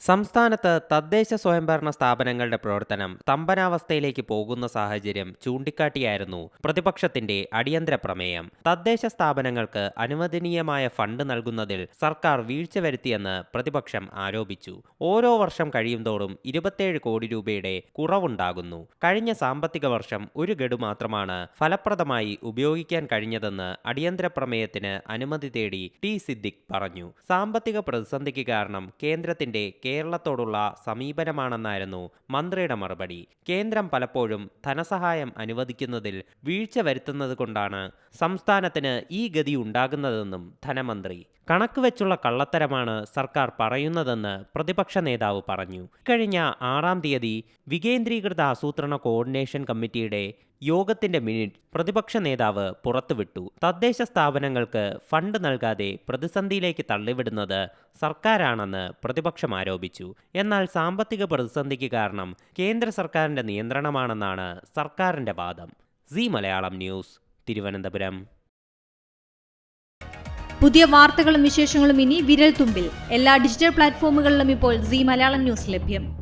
സംസ്ഥാനത്ത് തദ്ദേശ സ്വയംഭരണ സ്ഥാപനങ്ങളുടെ പ്രവർത്തനം തമ്പനാവസ്ഥയിലേക്ക് പോകുന്ന സാഹചര്യം ചൂണ്ടിക്കാട്ടിയായിരുന്നു പ്രതിപക്ഷത്തിന്റെ അടിയന്തര പ്രമേയം. തദ്ദേശ സ്ഥാപനങ്ങൾക്ക് അനുവദനീയമായ ഫണ്ട് നൽകുന്നതിൽ സർക്കാർ വീഴ്ച വരുത്തിയെന്ന് പ്രതിപക്ഷം ആരോപിച്ചു. ഓരോ വർഷം കഴിയുന്തോറും ഇരുപത്തേഴ് കോടി രൂപയുടെ കുറവുണ്ടാകുന്നു. കഴിഞ്ഞ സാമ്പത്തിക വർഷം ഒരു ഗഡു മാത്രമാണ് ഫലപ്രദമായി ഉപയോഗിക്കാൻ കഴിഞ്ഞതെന്ന് അടിയന്തര പ്രമേയത്തിന് അനുമതി തേടി ടി സിദ്ദിഖ് പറഞ്ഞു. സാമ്പത്തിക പ്രതിസന്ധിക്ക് കാരണം കേന്ദ്രത്തിന്റെ കേരളത്തോടുള്ള സമീപനമാണെന്നായിരുന്നു മന്ത്രിയുടെ മറുപടി. കേന്ദ്രം പലപ്പോഴും ധനസഹായം അനുവദിക്കുന്നതിൽ വീഴ്ച വരുത്തുന്നത് കൊണ്ടാണ് സംസ്ഥാനത്തിന് ഈ ഗതി ഉണ്ടാകുന്നതെന്നും ധനമന്ത്രി. കണക്ക് വെച്ചുള്ള കള്ളത്തരമാണ് സർക്കാർ പറയുന്നതെന്ന് പ്രതിപക്ഷ നേതാവ് പറഞ്ഞു. കഴിഞ്ഞ ആറാം തീയതി വികേന്ദ്രീകൃത ആസൂത്രണ കോർഡിനേഷൻ കമ്മിറ്റിയുടെ യോഗത്തിന്റെ മിനിറ്റ് പ്രതിപക്ഷ നേതാവ് പുറത്തുവിട്ടു. തദ്ദേശ സ്ഥാപനങ്ങൾക്ക് ഫണ്ട് നൽകാതെ പ്രതിസന്ധിയിലേക്ക് തള്ളിവിടുന്നത് സർക്കാരാണെന്ന് പ്രതിപക്ഷം ആരോപിച്ചു. എന്നാൽ സാമ്പത്തിക പ്രതിസന്ധിക്ക് കാരണം കേന്ദ്ര സർക്കാരിന്റെ നിയന്ത്രണമാണെന്നാണ് സർക്കാരിന്റെ വാദം. Zee Malayalam news Thiruvananthapuram. പുതിയ വാർത്തകളും വിശേഷങ്ങളും ഇനി വിരൽ തുമ്പിൽ എല്ലാ ഡിജിറ്റൽ പ്ലാറ്റ്ഫോമുകളിലും ഇപ്പോൾ സി മലയാളം ന്യൂസ് ലഭ്യം.